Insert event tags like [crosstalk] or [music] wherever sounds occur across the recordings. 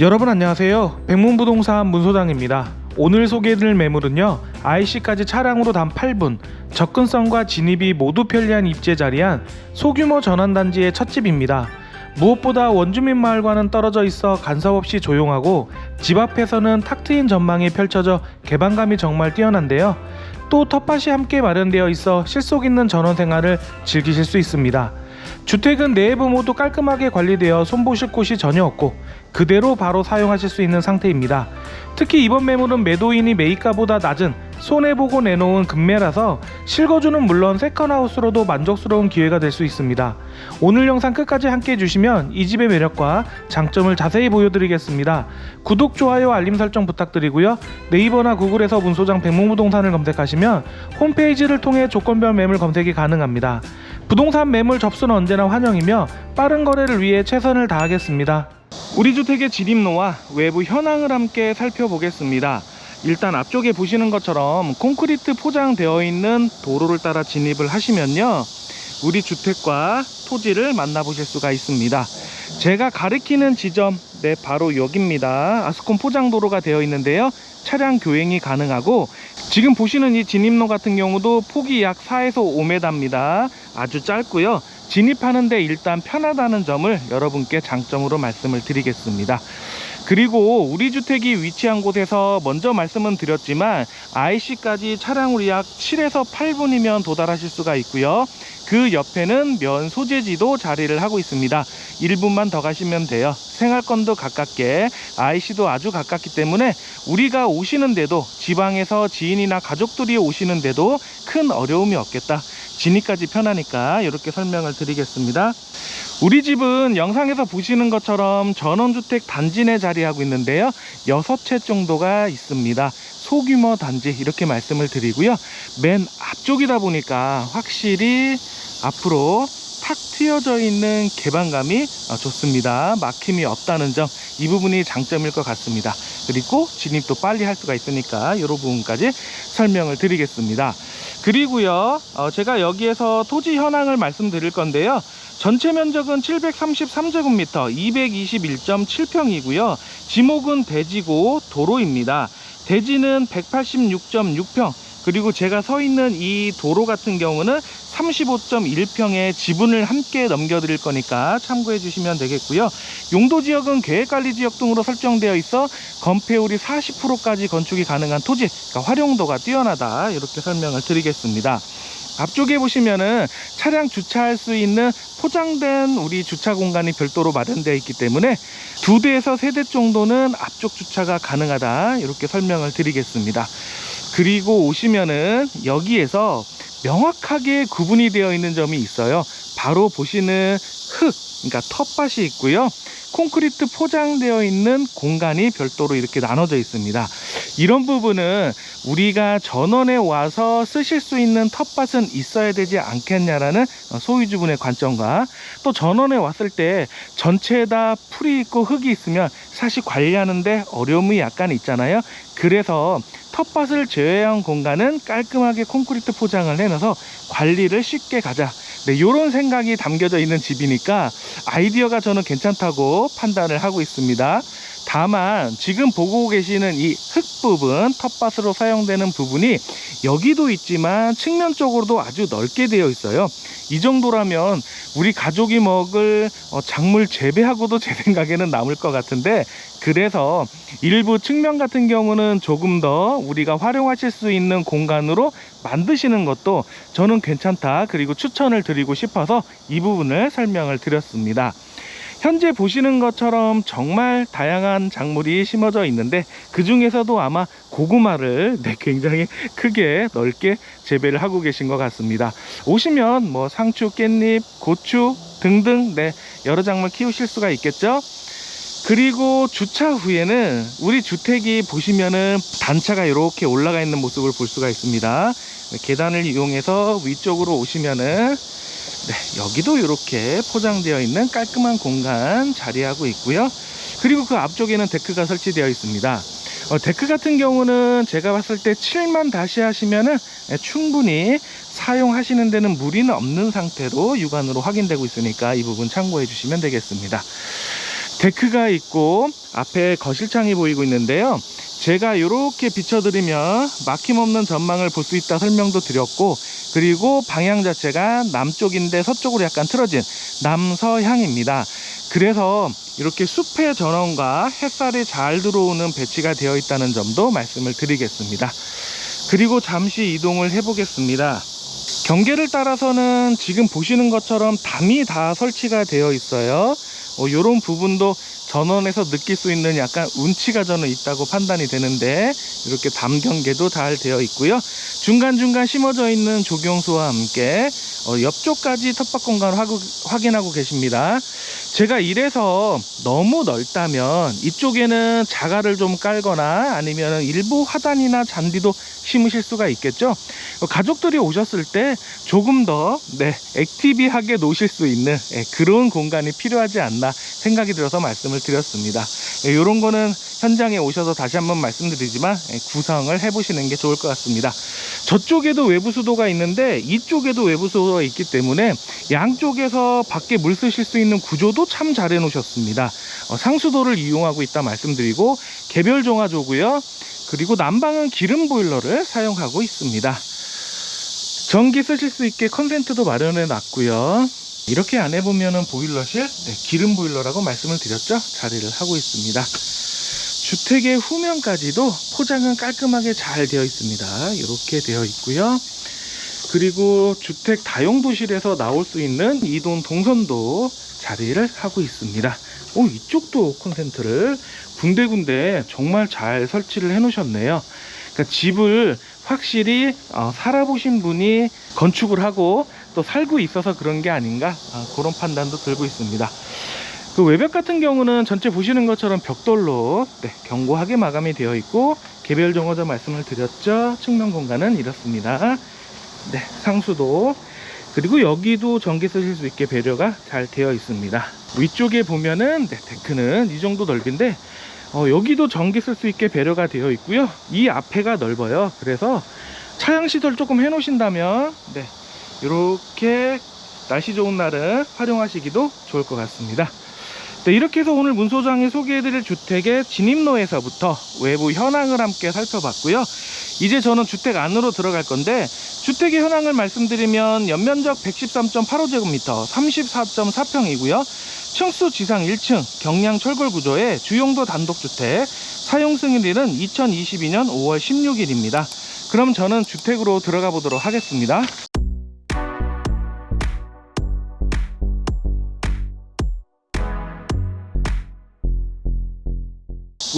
여러분 안녕하세요. 백문부동산 문소장입니다. 오늘 소개해드릴 매물은요. IC까지 차량으로 단 8분, 접근성과 진입이 모두 편리한 입지에 자리한 소규모 전원단지의 첫 집입니다. 무엇보다 원주민 마을과는 떨어져 있어 간섭 없이 조용하고 집 앞에서는 탁 트인 전망이 펼쳐져 개방감이 정말 뛰어난데요. 또 텃밭이 함께 마련되어 있어 실속 있는 전원 생활을 즐기실 수 있습니다. 주택은 내부 모두 깔끔하게 관리되어 손보실 곳이 전혀 없고 그대로 바로 사용하실 수 있는 상태입니다. 특히 이번 매물은 매도인이 매입가보다 낮은 손해보고 내놓은 금매라서 실거주는 물론 세컨하우스로도 만족스러운 기회가 될 수 있습니다. 오늘 영상 끝까지 함께 해주시면 이 집의 매력과 장점을 자세히 보여드리겠습니다. 구독, 좋아요, 알림 설정 부탁드리고요. 네이버나 구글에서 문소장 백문부동산을 검색하시면 홈페이지를 통해 조건별 매물 검색이 가능합니다. 부동산 매물 접수는 언제나 환영이며 빠른 거래를 위해 최선을 다하겠습니다. 우리 주택의 진입로와 외부 현황을 함께 살펴보겠습니다. 일단 앞쪽에 보시는 것처럼 콘크리트 포장되어 있는 도로를 따라 진입을 하시면요. 우리 주택과 토지를 만나보실 수가 있습니다. 제가 가리키는 지점, 네, 바로 여기입니다. 아스콘 포장도로가 되어 있는데요. 차량 교행이 가능하고 지금 보시는 이 진입로 같은 경우도 폭이 약 4에서 5m입니다. 아주 짧고요. 진입하는데 일단 편하다는 점을 여러분께 장점으로 말씀을 드리겠습니다. 그리고 우리 주택이 위치한 곳에서 먼저 말씀은 드렸지만 IC까지 차량으로 약 7에서 8분이면 도달하실 수가 있고요. 그 옆에는 면 소재지도 자리를 하고 있습니다. 1분만 더 가시면 돼요. 생활권도 가깝게 IC도 아주 가깝기 때문에 우리가 오시는데도 지방에서 지인이나 가족들이 오시는데도 큰 어려움이 없겠다. 진입까지 편하니까 이렇게 설명을 드리겠습니다. 우리 집은 영상에서 보시는 것처럼 전원주택 단지 내 자리하고 있는데요. 6채 정도가 있습니다. 소규모 단지 이렇게 말씀을 드리고요. 맨 앞쪽이다 보니까 확실히 앞으로 탁 트여져 있는 개방감이 어, 좋습니다. 막힘이 없다는 점, 이 부분이 장점일 것 같습니다. 그리고 진입도 빨리 할 수가 있으니까 이런 부분까지 설명을 드리겠습니다. 그리고요, 어, 제가 여기에서 토지 현황을 말씀드릴 건데요. 전체 면적은 733제곱미터, 221.7평이고요. 지목은 대지고 도로입니다. 대지는 186.6평, 그리고 제가 서 있는 이 도로 같은 경우는 35.1평의 지분을 함께 넘겨드릴 거니까 참고해 주시면 되겠고요. 용도 지역은 계획관리 지역 등으로 설정되어 있어 건폐율이 40%까지 건축이 가능한 토지, 그러니까 활용도가 뛰어나다 이렇게 설명을 드리겠습니다. 앞쪽에 보시면은 차량 주차할 수 있는 포장된 우리 주차 공간이 별도로 마련되어 있기 때문에 두 대에서 세 대 정도는 앞쪽 주차가 가능하다 이렇게 설명을 드리겠습니다. 그리고 오시면은 여기에서 명확하게 구분이 되어 있는 점이 있어요. 바로 보시는 흙, 그러니까 텃밭이 있고요. 콘크리트 포장되어 있는 공간이 별도로 이렇게 나눠져 있습니다. 이런 부분은 우리가 전원에 와서 쓰실 수 있는 텃밭은 있어야 되지 않겠냐라는 소유주분의 관점과 또 전원에 왔을 때 전체에 다 풀이 있고 흙이 있으면 사실 관리하는데 어려움이 약간 있잖아요. 그래서 텃밭을 제외한 공간은 깔끔하게 콘크리트 포장을 해놔서 관리를 쉽게 가자. 네, 이런 생각이 담겨져 있는 집이니까 아이디어가 저는 괜찮다고 판단을 하고 있습니다. 다만 지금 보고 계시는 이 흙 부분 텃밭으로 사용되는 부분이 여기도 있지만 측면 쪽으로도 아주 넓게 되어 있어요. 이 정도라면 우리 가족이 먹을 어, 작물 재배하고도 제 생각에는 남을 것 같은데 그래서 일부 측면 같은 경우는 조금 더 우리가 활용하실 수 있는 공간으로 만드시는 것도 저는 괜찮다. 그리고 추천을 드리고 싶어서 이 부분을 설명을 드렸습니다 현재 보시는 것처럼 정말 다양한 작물이 심어져 있는데 그 중에서도 아마 고구마를 [laughs] 네, 굉장히 크게 넓게 재배를 하고 계신 것 같습니다. 오시면 뭐 상추, 깻잎, 고추 등등 네, 여러 작물 키우실 수가 있겠죠. 그리고 주차 후에는 우리 주택이 보시면은 단차가 이렇게 올라가 있는 모습을 볼 수가 있습니다. 네, 계단을 이용해서 위쪽으로 오시면은 네, 여기도 이렇게 포장되어 있는 깔끔한 공간 자리하고 있고요. 그리고 그 앞쪽에는 데크가 설치되어 있습니다. 어, 데크 같은 경우는 제가 봤을 때 7만 다시 하시면은 네, 충분히 사용하시는 데는 무리는 없는 상태로 육안으로 확인되고 있으니까 이 부분 참고해 주시면 되겠습니다. 데크가 있고 앞에 거실창이 보이고 있는데요. 제가 이렇게 비춰드리면 막힘없는 전망을 볼 수 있다 설명도 드렸고 그리고 방향 자체가 남쪽인데 서쪽으로 약간 틀어진 남서향입니다. 그래서 이렇게 숲의 전원과 햇살이 잘 들어오는 배치가 되어 있다는 점도 말씀을 드리겠습니다. 그리고 잠시 이동을 해보겠습니다. 경계를 따라서는 지금 보시는 것처럼 담이 다 설치가 되어 있어요. 이런 부분도 전원에서 느낄 수 있는 약간 운치가 저는 있다고 판단이 되는데 이렇게 담 경계도 잘 되어 있고요. 중간중간 심어져 있는 조경수와 함께 어, 옆쪽까지 텃밭 공간을 하고- 확인하고 계십니다. 제가 이래서 너무 넓다면 이쪽에는 자갈을 좀 깔거나 아니면 일부 화단이나 잔디도 심으실 수가 있겠죠. 어, 가족들이 오셨을 때 조금 더 네, 액티비하게 노실 수 있는 예, 그런 공간이 필요하지 않나 생각이 들어서 말씀을 드렸습니다. 이런 거는 현장에 오셔서 다시 한번 말씀드리지만 예, 구성을 해보시는 게 좋을 것 같습니다. 저쪽에도 외부 수도가 있는데 이쪽에도 외부 수도가 있기 때문에 양쪽에서 밖에 물 쓰실 수 있는 구조도 참 잘 해놓으셨습니다. 어, 상수도를 이용하고 있다 말씀드리고 개별 종화조고요. 그리고 난방은 기름 보일러를 사용하고 있습니다. 전기 쓰실 수 있게 컨센트도 마련해 놨고요. 이렇게 안에 보면은 보일러실, 네, 기름 보일러라고 말씀을 드렸죠. 자리를 하고 있습니다. 주택의 후면까지도 포장은 깔끔하게 잘 되어 있습니다. 이렇게 되어 있고요. 그리고 주택 다용도실에서 나올 수 있는 이동 동선도 자리를 하고 있습니다. 오, 이쪽도 콘센트를 군데군데 정말 잘 설치를 해 놓으셨네요. 그러니까 집을 확실히 어, 살아보신 분이 건축을 하고 또 살고 있어서 그런 게 아닌가 아, 그런 판단도 들고 있습니다. 그 외벽 같은 경우는 전체 보시는 것처럼 벽돌로 네, 견고하게 마감이 되어 있고 개별 정화조 말씀을 드렸죠. 측면 공간은 이렇습니다. 네, 상수도 그리고 여기도 전기 쓰실 수 있게 배려가 잘 되어 있습니다. 위쪽에 보면은 네, 데크는 이 정도 넓인데 어, 여기도 전기 쓸 수 있게 배려가 되어 있고요. 이 앞에가 넓어요. 그래서 차양 시설 조금 해 놓으신다면 네, 이렇게 날씨 좋은 날은 활용하시기도 좋을 것 같습니다. 네, 이렇게 해서 오늘 문 소장이 소개해드릴 주택의 진입로에서부터 외부 현황을 함께 살펴봤고요. 이제 저는 주택 안으로 들어갈 건데 주택의 현황을 말씀드리면 연면적 113.85제곱미터 34.4평이고요. 층수 지상 1층 경량 철골 구조의 주용도 단독주택 사용 승인일은 2022년 5월 16일입니다. 그럼 저는 주택으로 들어가 보도록 하겠습니다.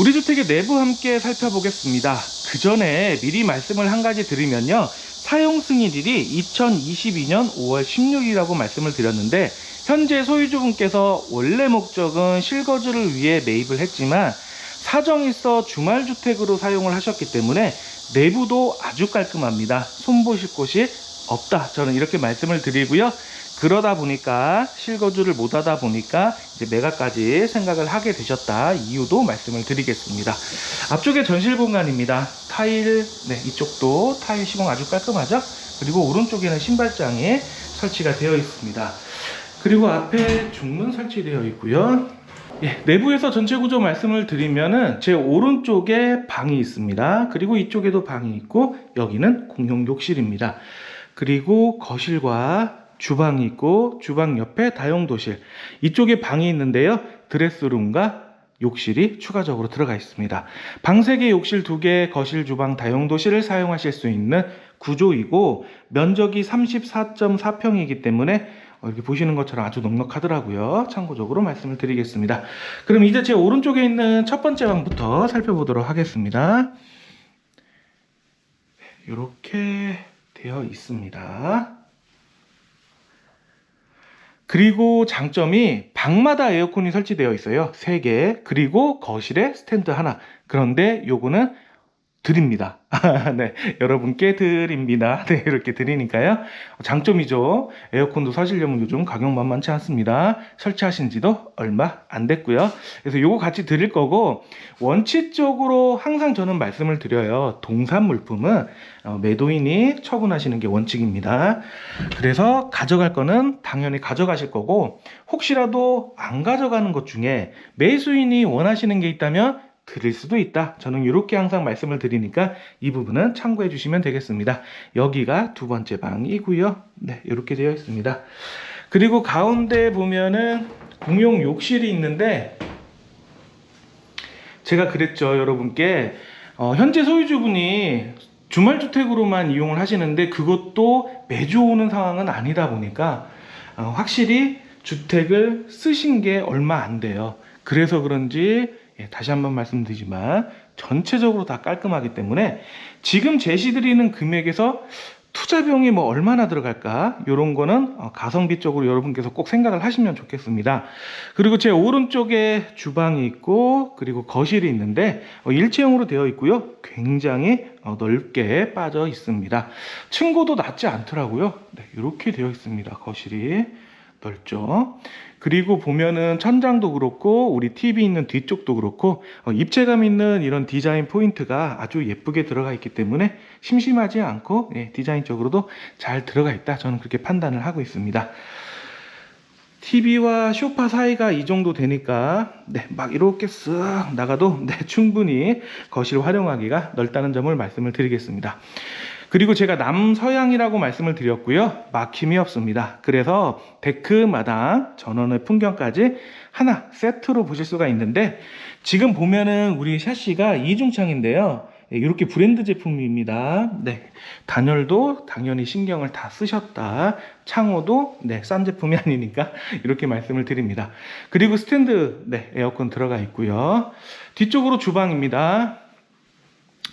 우리 주택의 내부 함께 살펴보겠습니다. 그 전에 미리 말씀을 한 가지 드리면요. 사용 승인일이 2022년 5월 16일이라고 말씀을 드렸는데 현재 소유주분께서 원래 목적은 실거주를 위해 매입을 했지만 사정이 있어 주말 주택으로 사용을 하셨기 때문에 내부도 아주 깔끔합니다. 손보실 곳이 없다. 저는 이렇게 말씀을 드리고요. 그러다 보니까 실거주를 못 하다 보니까 이제 매각까지 생각을 하게 되셨다 이유도 말씀을 드리겠습니다. 앞쪽에 전실 공간입니다. 타일, 네, 이쪽도 타일 시공 아주 깔끔하죠? 그리고 오른쪽에는 신발장이 설치가 되어 있습니다. 그리고 앞에 중문 설치되어 있고요. 예, 내부에서 전체 구조 말씀을 드리면은 제 오른쪽에 방이 있습니다. 그리고 이쪽에도 방이 있고 여기는 공용 욕실입니다. 그리고 거실과 주방이 있고 주방 옆에 다용도실. 이쪽에 방이 있는데요. 드레스룸과 욕실이 추가적으로 들어가 있습니다. 방 3개 욕실 2개 거실 주방 다용도실을 사용하실 수 있는 구조이고 면적이 34.4평이기 때문에 어, 이렇게 보시는 것처럼 아주 넉넉하더라고요. 참고적으로 말씀을 드리겠습니다. 그럼 이제 제 오른쪽에 있는 첫 번째 방부터 살펴보도록 하겠습니다. 이렇게 되어 있습니다 그리고 장점이 방마다 에어컨이 설치되어 있어요. 3개. 그리고 거실에 스탠드 하나. 그런데 요거는 드립니다. [laughs] 네, 여러분께 드립니다. [laughs] 네, 이렇게 드리니까요. 장점이죠. 에어컨도 사시려면 요즘 가격 만만치 않습니다. 설치하신 지도 얼마 안 됐고요. 그래서 요거 같이 드릴 거고, 원칙적으로 항상 저는 말씀을 드려요. 동산 물품은 어, 매도인이 처분하시는 게 원칙입니다. 그래서 가져갈 거는 당연히 가져가실 거고, 혹시라도 안 가져가는 것 중에 매수인이 원하시는 게 있다면 드릴 수도 있다. 저는 이렇게 항상 말씀을 드리니까 이 부분은 참고해 주시면 되겠습니다. 여기가 두 번째 방이고요. 네, 이렇게 되어 있습니다. 그리고 가운데 보면은 공용 욕실이 있는데 제가 그랬죠, 여러분께 어, 현재 소유주분이 주말주택으로만 이용을 하시는데 그것도 매주 오는 상황은 아니다 보니까 어, 확실히 주택을 쓰신 게 얼마 안 돼요. 그래서 그런지 예, 다시 한번 말씀드리지만 전체적으로 다 깔끔하기 때문에 지금 제시드리는 금액에서 투자 비용이 뭐 얼마나 들어갈까 이런 거는 어, 가성비 쪽으로 여러분께서 꼭 생각을 하시면 좋겠습니다. 그리고 제 오른쪽에 주방이 있고 그리고 거실이 있는데 어, 일체형으로 되어 있고요. 굉장히 어, 넓게 빠져 있습니다. 층고도 낮지 않더라고요. 네, 이렇게 되어 있습니다. 거실이 넓죠. 그리고 보면은 천장도 그렇고 우리 TV 있는 뒤쪽도 그렇고 어, 입체감 있는 이런 디자인 포인트가 아주 예쁘게 들어가 있기 때문에 심심하지 않고 예, 디자인적으로도 잘 들어가 있다. 저는 그렇게 판단을 하고 있습니다. TV와 소파 사이가 이 정도 되니까 네, 막 이렇게 쓱 나가도 네, 충분히 거실 활용하기가 넓다는 점을 말씀을 드리겠습니다. 그리고 제가 남서향이라고 말씀을 드렸고요. 막힘이 없습니다. 그래서 데크마당 전원의 풍경까지 하나 세트로 보실 수가 있는데 지금 보면은 우리 샤시가 이중창인데요. 이렇게 브랜드 제품입니다. 네. 단열도 당연히 신경을 다 쓰셨다. 창호도 네, 싼 제품이 아니니까 [laughs] 이렇게 말씀을 드립니다. 그리고 스탠드 네, 에어컨 들어가 있고요. 뒤쪽으로 주방입니다.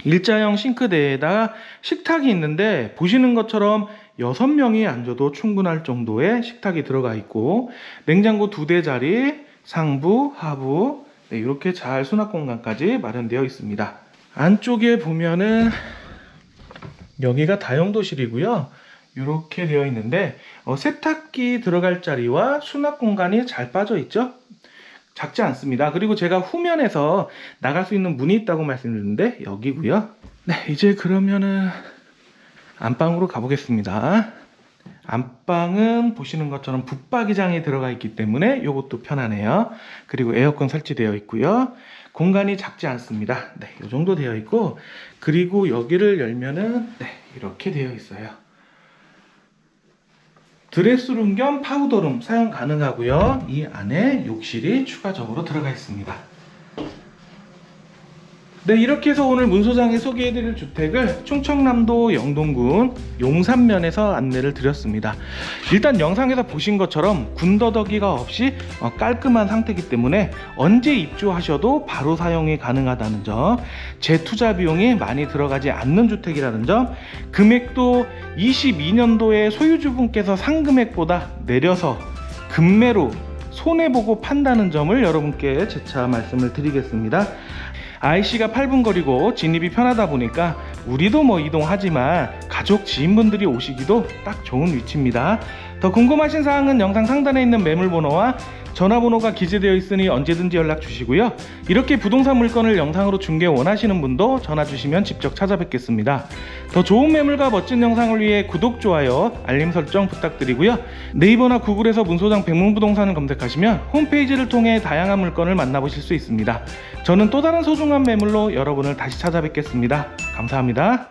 일자형 싱크대에다가 식탁이 있는데 보시는 것처럼 여섯 명이 앉아도 충분할 정도의 식탁이 들어가 있고 냉장고 두 대 자리 상부 하부 네, 이렇게 잘 수납 공간까지 마련되어 있습니다. 안쪽에 보면은 여기가 다용도실이고요. 이렇게 되어 있는데 어, 세탁기 들어갈 자리와 수납 공간이 잘 빠져 있죠. 작지 않습니다. 그리고 제가 후면에서 나갈 수 있는 문이 있다고 말씀드렸는데 여기고요. 네, 이제 그러면은 안방으로 가보겠습니다. 안방은 보시는 것처럼 붙박이장이 들어가 있기 때문에 이것도 편하네요. 그리고 에어컨 설치되어 있고요. 공간이 작지 않습니다. 네, 이 정도 되어 있고 그리고 여기를 열면은 네, 이렇게 되어 있어요. 드레스룸 겸 파우더룸 사용 가능하고요. 이 안에 욕실이 추가적으로 들어가 있습니다. 네, 이렇게 해서 오늘 문소장이 소개해드릴 주택을 충청남도 영동군 용산면에서 안내를 드렸습니다. 일단 영상에서 보신 것처럼 군더더기가 없이 어, 깔끔한 상태이기 때문에 언제 입주하셔도 바로 사용이 가능하다는 점, 재투자 비용이 많이 들어가지 않는 주택이라는 점, 금액도 22년도에 소유주분께서 상금액보다 내려서 금매로 손해보고 판다는 점을 여러분께 재차 말씀을 드리겠습니다. IC가 8분 거리고 진입이 편하다 보니까 우리도 뭐 이동하지만 가족 지인분들이 오시기도 딱 좋은 위치입니다. 더 궁금하신 사항은 영상 상단에 있는 매물번호와 전화번호가 기재되어 있으니 언제든지 연락 주시고요. 이렇게 부동산 물건을 영상으로 중개 원하시는 분도 전화 주시면 직접 찾아뵙겠습니다. 더 좋은 매물과 멋진 영상을 위해 구독, 좋아요, 알림 설정 부탁드리고요. 네이버나 구글에서 문소장 백문부동산을 검색하시면 홈페이지를 통해 다양한 물건을 만나보실 수 있습니다. 저는 또 다른 소중한 매물로 여러분을 다시 찾아뵙겠습니다. 감사합니다.